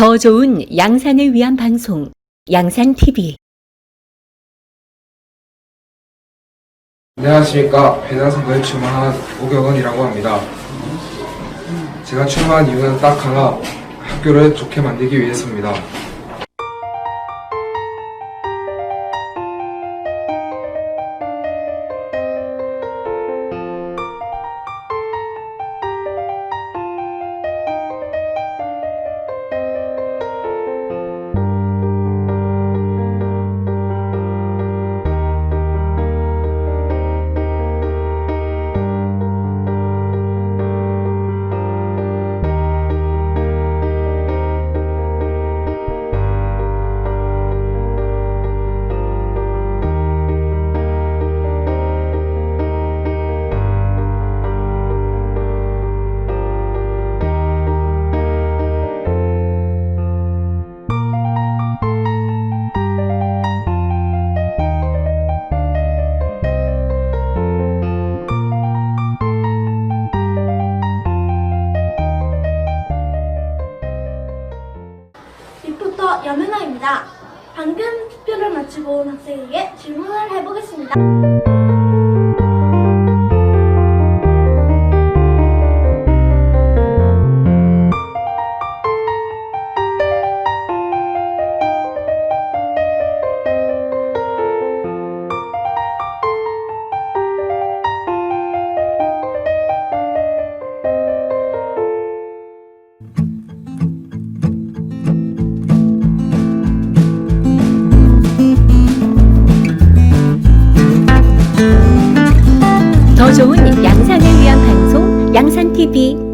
더 좋은 양산을 위한 방송 양산TV 안녕하십니까 배당선거에 출마한 오경원이라고 합니다. 제가 출마한 이유는 딱 하나 학교를 좋게 만들기 위해서입니다. 여men아입니다. 방금 투표를 마치고 온 학생에게 질문을 해보겠습니다. 더 좋은 양산을 위한 방송 양산TV